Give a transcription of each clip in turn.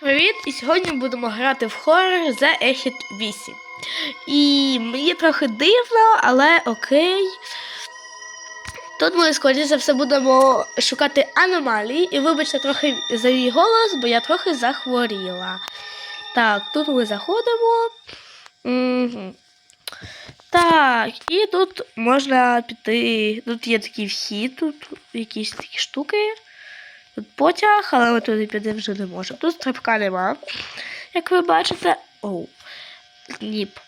Привіт! І сьогодні будемо грати в хоррор The Exit 8. І мені трохи дивно, але окей. Тут ми, скоріше за все, будемо шукати аномалії. І вибачте трохи за мій голос, бо я трохи захворіла. Так, тут ми заходимо. Так, і тут можна піти. Тут є такий вхід, тут якісь такі штуки. Тут потяг, але ми туди піти вже не можемо. Тут стрибка нема, як ви бачите. Оу. Ніп.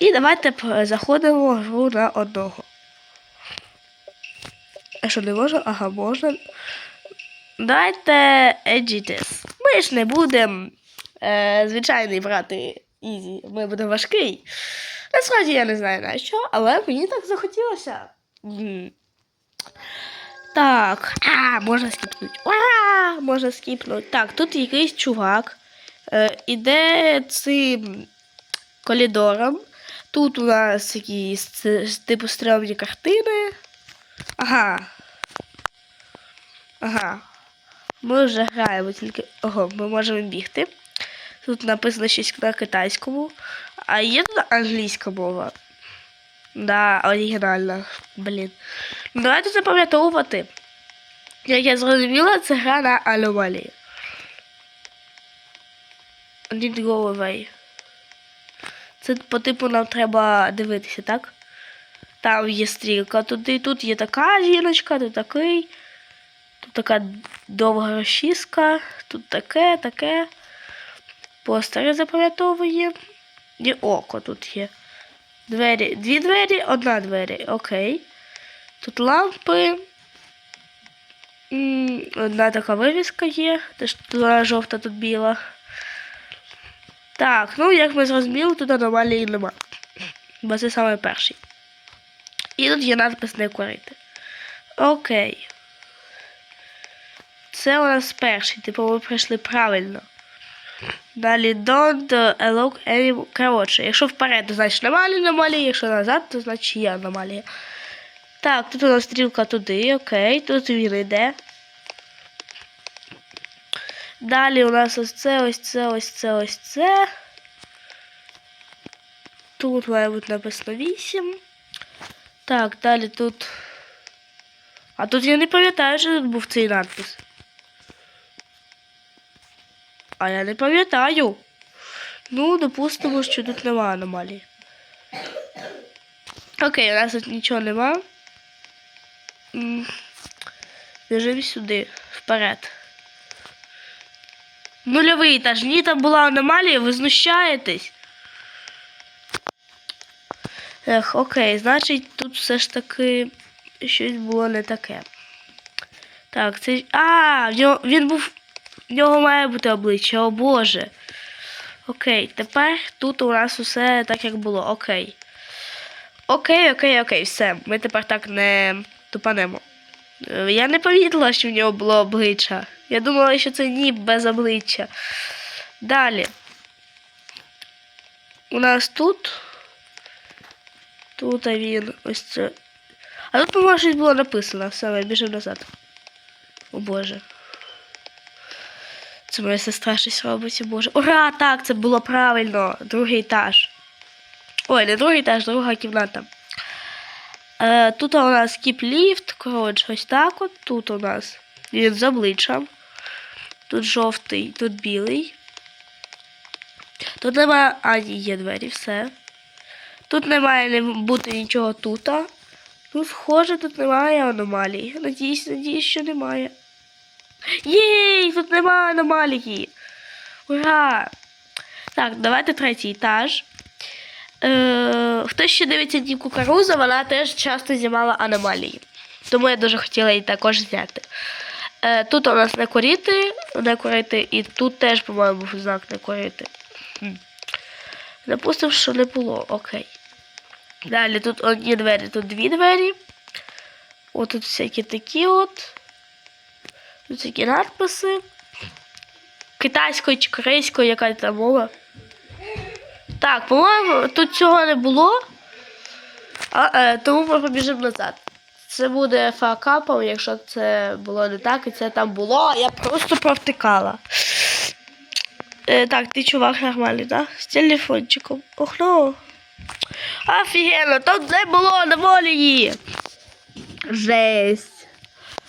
І давайте заходимо в гру на одного. А що не можна? Ага, можна. Давайте Agitis. Ми ж не будемо е, звичайний брати Ізі. Ми будемо важкий. Насправді я не знаю на що, але мені так захотілося. Так, а, можна скіпнути. Ура! Можна скіпнути. Так, тут якийсь чувак. Е, іде цим коридором. Тут у нас якісь типу стрьомні картини. Ага. Ага. Ми вже граємо, тільки. Ого, ми можемо бігти. Тут написано щось на китайському. А є тут англійська мова. Да, оригінальна. Блін. Давайте запам'ятовувати. Як я зрозуміла, це гра на аномалії. Need go away. Це по типу нам треба дивитися, так? Там є стрілка, туди, тут є така жіночка, тут такий. Тут така довга розчіска, тут таке, таке. Постери запам'ятовує. І око тут є. Двері. Дві двері, одна двері. Окей. Тут лампи. Одна така вивіска є. Теж тут жовта, тут біла. Так, ну як ми зрозуміли, тут аномалії нема. Бо це саме перший. І тут є надпис не курити. Окей. Це у нас перший, типу ми прийшли правильно. Далі don't allow any... Коротше, якщо вперед, то значить немає аномалії, якщо назад, то значить є аномалія. Так, тут у нас стрілка туди, окей, тут він йде. Далі у нас ось це, ось це, ось це, ось це. Тут має бути написано 8. Так, далі тут. А тут я не пам'ятаю, що тут був цей надпис. А я не пам'ятаю. Ну, допустимо, що тут немає аномалії. Окей, у нас тут нічого нема. М, Біжимо сюди, вперед. Нульовий етаж. Ні, там була аномалія, ви знущаєтесь. Ех, окей, значить, тут все ж таки щось було не таке. Так, це. А, він був. В нього має бути обличчя, о Боже. Окей, тепер тут у нас усе так, як було. Окей. Окей, окей, окей, все. Ми тепер так не тупанемо. Е, Я не помітила, що в нього було обличчя. Я думала, що це ніп без обличчя. Далі. У нас тут. Тут він ось це. А тут, по-моєму, щось було написано. Все, біжимо назад. О Боже. Це моя сестра щось робить, о Боже. Ура! Так, це було правильно. Другий етаж. Ой, не другий етаж, друга кімната. Е, тут у нас кіп-ліфт, коротше, ось так от. Тут у нас він з обличчям. Тут жовтий, тут білий. Тут немає. А, є двері, все. Тут не бути нічого тут. Тут, схоже, тут немає аномалій. Надіюсь, надіюсь, що немає. Єй, тут немає аномалії. Ура! Так, давайте третій етаж. Е, хтось ще дивиться Дім Кукаруза, вона теж часто знімала аномалії. Тому я дуже хотіла її також зняти. Е, тут у нас не курити, не курити, і тут теж, по-моєму, був знак не курити. Допустимо, що не було, окей. Далі тут одні двері, тут дві двері. От тут всякі такі от. Тут такі надписи. Китайською чи корейською, яка там мова. Так, по-моєму, тут цього не було. А, е, тому ми побіжимо назад. Це буде факапом, якщо це було не так, і це там було, я просто провтикала. Е, так, ти чувак нормальний, так? З телефончиком. Ох, ну. Офігенно, тут не було аномалії. Жесть.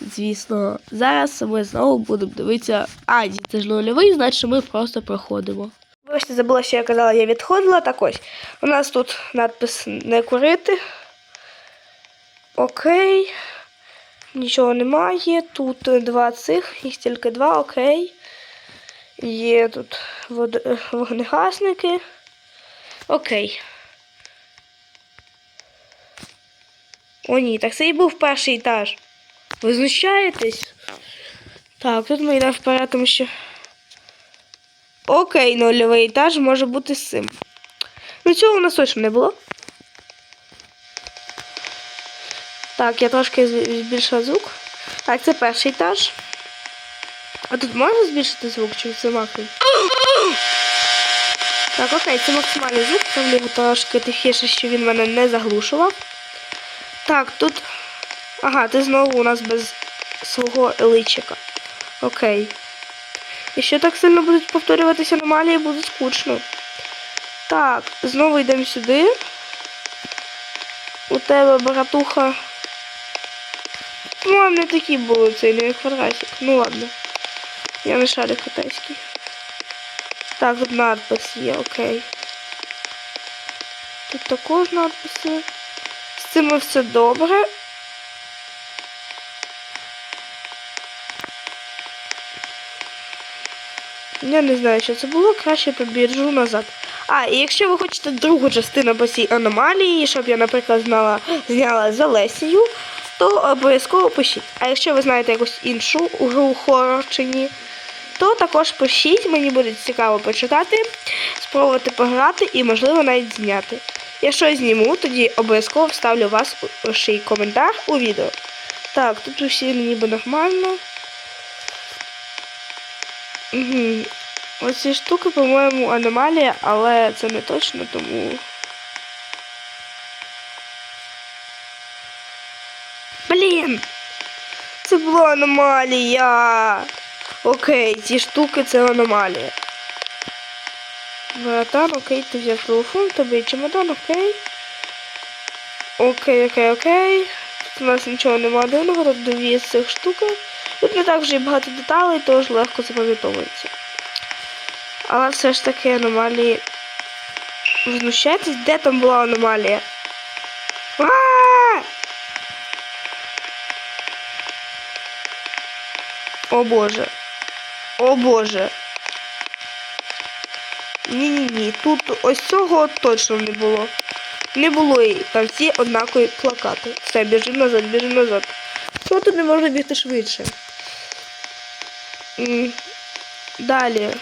Звісно, зараз ми знову будемо дивитися. А, це ж нульовий, значить ми просто проходимо. Вибачте, забула, що я казала, я відходила. Так ось. У нас тут надпис не курити. Окей. Нічого немає. Тут два цих, їх тільки два, окей. Є тут вод... вогнегасники. Окей. О, ні, так це і був перший етаж. Ви знущаєтесь? Так, тут ми йдемо вперед, тому що. Окей, нульовий етаж може бути з цим. Ну, цього у нас точно не було. Так, я трошки зб- збільшила звук. Так, це перший етаж. А тут можна збільшити звук, чи це максимум? Так, окей, це максимальний звук, там його трошки тихіше, що він мене не заглушував. Так, тут. Ага, ти знову у нас без свого личика. Окей. Якщо так сильно будуть повторюватися аномалії, буде скучно. Так, знову йдемо сюди. У тебе братуха. Ну, а не такі були цей квадратик. Ну ладно. Я не шарю китайський. Так, тут надпис є, окей. Тут також надписи. З цим все добре. Я не знаю, що це було, краще побіжу назад. А, і якщо ви хочете другу частину по цій аномалії, щоб я, наприклад, знала, зняла з Олесією, то обов'язково пишіть. А якщо ви знаєте якусь іншу гру хоррор чи ні, то також пишіть, мені буде цікаво почитати, спробувати пограти і, можливо, навіть зняти. Якщо я зніму, тоді обов'язково вставлю вас у й коментар у відео. Так, тут усі ніби нормально. Угу. Оці штуки, по-моєму, аномалія, але це не точно, тому. Блін! Це була аномалія. Окей, ці штуки це аномалія. Братан, окей, ти взяв телефон, тобі чемодан, окей. Окей, окей, окей. Тут у нас нічого немає дивного, тут дві з цих штуки. Тут не так вже і багато деталей, тож легко запам'ятовується. Але все ж таки аномалії. Ви знущаєтесь? Де там була аномалія? А! О боже. О боже. Ні-ні-ні, тут ось цього точно не було. Не було і там всі однакові плакати. Все, біжимо назад, біжимо назад. Чого тут не можна бігти швидше? Далі.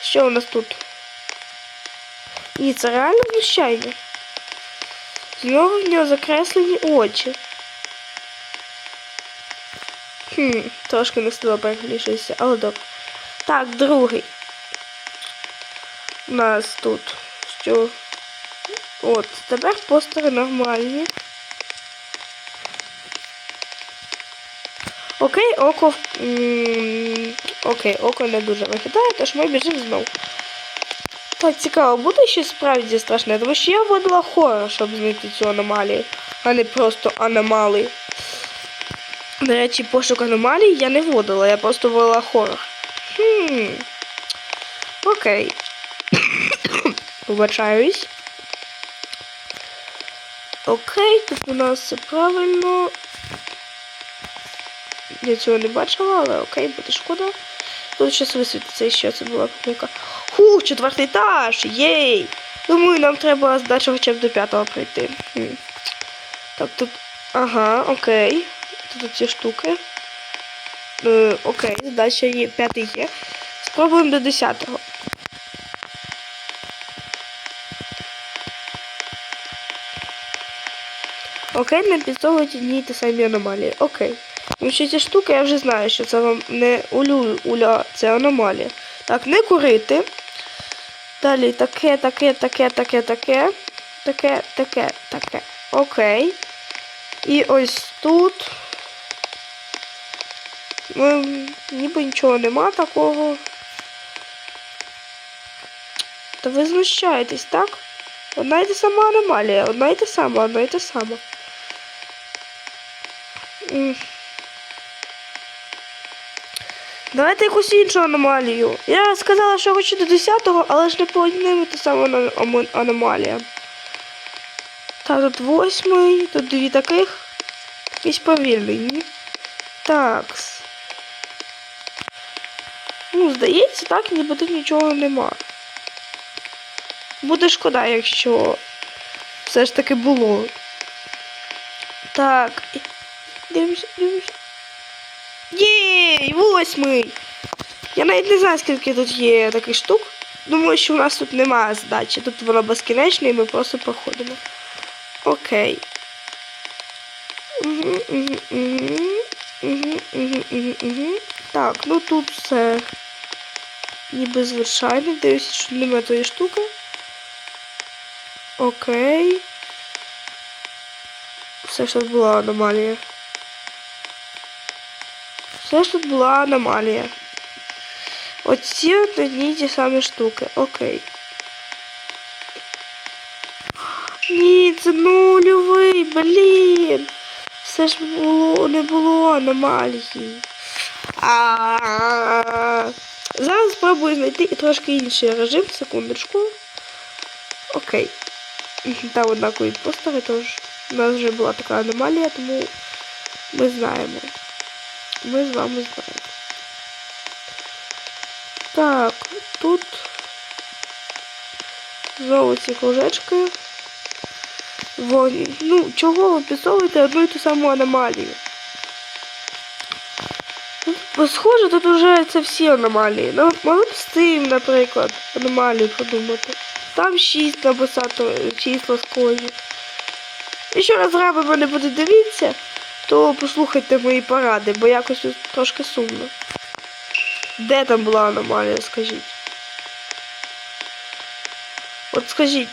Що у нас тут? Це реально знущання. Знову в нього закреслені очі. Хм, трошки не переглішився, але добре. Так, другий. У нас тут що? От, тепер постери нормальні. Окей, око. Окей, око не дуже виглядає, тож ми біжимо знову. Так, цікаво, буде щось справді страшне, тому що я вводила хорор, щоб знайти цю аномалію, а не просто аномалії. До речі, пошук аномалій я не вводила, я просто вводила хорор. Хм. Окей. Вибачаюсь. Окей, тут у нас все правильно. Я цього не бачила, але окей, буде шкода. Тут щось висвітиться, і що це була помилка. Хух, четвертий етаж! Єй! Думаю, нам треба здача хоча б до п'ятого прийти. Хм. Так, тут. Ага, окей. Тут ці штуки. Е, окей, здача є, п'ятий є. Спробуємо до десятого. Окей, не підсовують одні й ті самі аномалії. Окей. Тому що ці штуки я вже знаю, що це вам не улю, уля, це аномалія. Так, не курити. Далі таке, таке, таке, таке, таке. Таке, таке, таке. Окей. І ось тут. Ну, ніби нічого нема такого. Та ви знущаєтесь, так? Одна й та сама аномалія, одна й та сама, одна й та сама. Давайте якусь іншу аномалію. Я сказала, що хочу до 10-го, але ж не по одним і та сама аномалія. Та тут восьмий, тут дві таких. Якийсь повільний, ні? Такс. Ну, здається, так, ніби тут нічого нема. Буде шкода, якщо все ж таки було. Так. Дивимося, дивимося. Єй, восьмий! Я навіть не знаю, скільки тут є таких штук. Думаю, що у нас тут немає задачі. Тут воно безкінечне і ми просто проходимо. Окей. Так, ну тут все ніби звичайно. Дивлюся, що немає тої штуки. Окей. Все ж тут була аномалія. Все ж тут була аномалія. Оці одні ті самі штуки. Окей. Ні, це нульовий, блін. Все ж було, не було аномалії. А Зараз спробую знайти трошки інший режим, секундочку. Окей. Там однакові постери, тож у нас вже була така аномалія, тому ми знаємо. Ми з вами знаємо. Так, тут знову ці кружечки. Вон, ну, чого ви підсовуєте одну і ту саму аномалію? Схоже, тут вже це всі аномалії. Ну, могли б з цим, наприклад, аномалію подумати. Там 6 написати числа схожі. Якщо розраби мене буде дивитися, то послухайте мої поради, бо якось трошки сумно. Де там була аномалія, скажіть? От скажіть.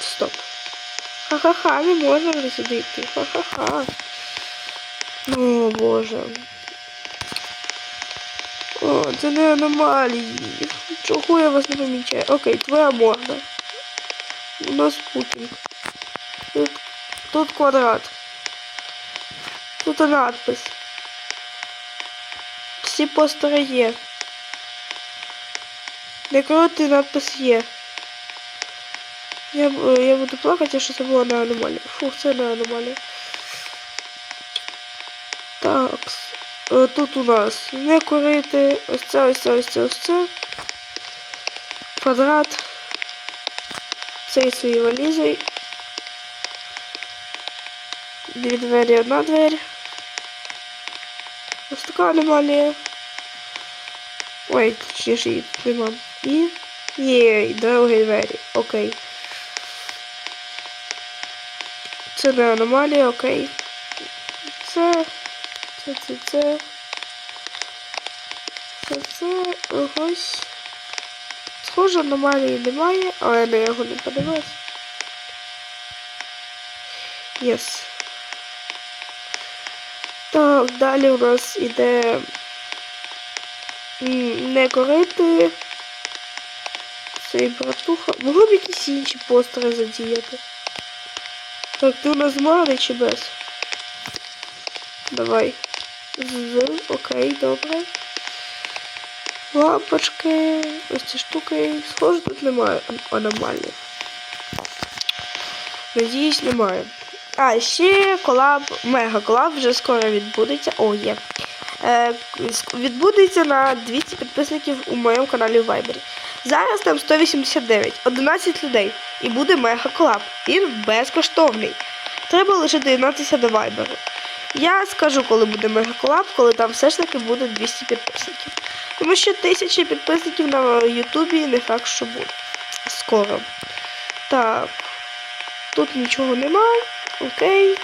Стоп. Ха-ха-ха, не можна вже сюди йти. Ха-ха-ха. О, боже. О, це не аномалії. Чого я вас не помічаю? Окей, твоя можна. У нас Путін. Тут квадрат. Тут надпис. Всі постери є. Не коротий надпис є. Я, я буду плакати, якщо це була не аномалія. Фух, це не аномалія. Так. е, Тут у нас не курити. Ось це, ось це, ось це, ось це. Квадрат. Цей своєю валізою. Дві двері, одна двері. Ось така аномалія. Ой, точніше її тут нема. І. Є, другі двері. Окей. Це не аномалія, окей. Це. Це, це, це. Це, це. Ось. Схоже, аномалії немає, але я його не подивилась. Єс. Далі у нас іде не корити. Цей братуха. Могли б якісь інші постери задіяти. Так, ти у нас мали чи без? Давай. З, окей, добре. Лампочки, ось ці штуки. Схоже, тут немає ан- аномалії. Надіюсь, немає. А, ще колаб, мега колаб вже скоро відбудеться. О, є. Е, відбудеться на 200 підписників у моєму каналі в Viber. Зараз там 189, 11 людей. І буде мега колаб. Він безкоштовний. Треба лише доєднатися до Viber. Я скажу, коли буде мега колаб, коли там все ж таки буде 200 підписників. Тому що тисячі підписників на Ютубі не факт, що буде. Скоро. Так. Тут нічого нема. Окей.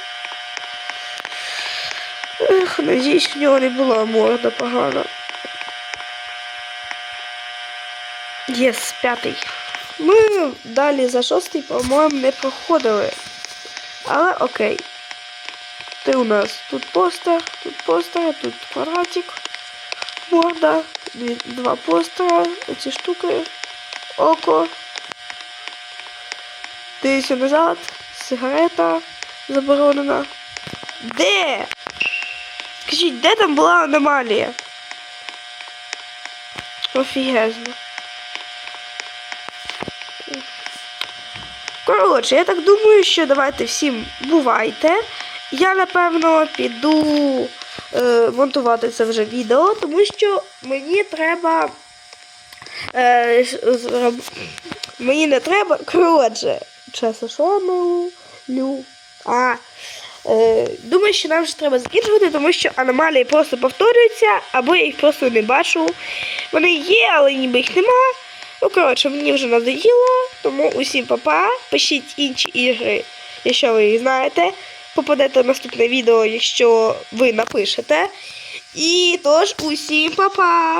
Ех, надіюсь, в нього не була морда погана. Єс, п'ятий. Ми далі за шостий, по-моєму, не проходили. Але окей. Ти у нас тут постер, тут постер, тут квадратик, морда, два постера, оці штуки, око. Дивіться назад, сигарета заборонена. Де? Скажіть, де там була аномалія? Офігезно. Коротше, я так думаю, що давайте всім бувайте. Я напевно піду е, монтувати це вже відео, тому що мені треба. Е. Мені не треба. Коротше, я милю? А. Е, думаю, що нам вже треба закінчувати, тому що аномалії просто повторюються, або я їх просто не бачу. Вони є, але ніби їх нема. Ну, коротше, мені вже надоїло, тому усім папа. Пишіть інші ігри, якщо ви їх знаєте. Попадете в наступне відео, якщо ви напишете. І тож усім папа!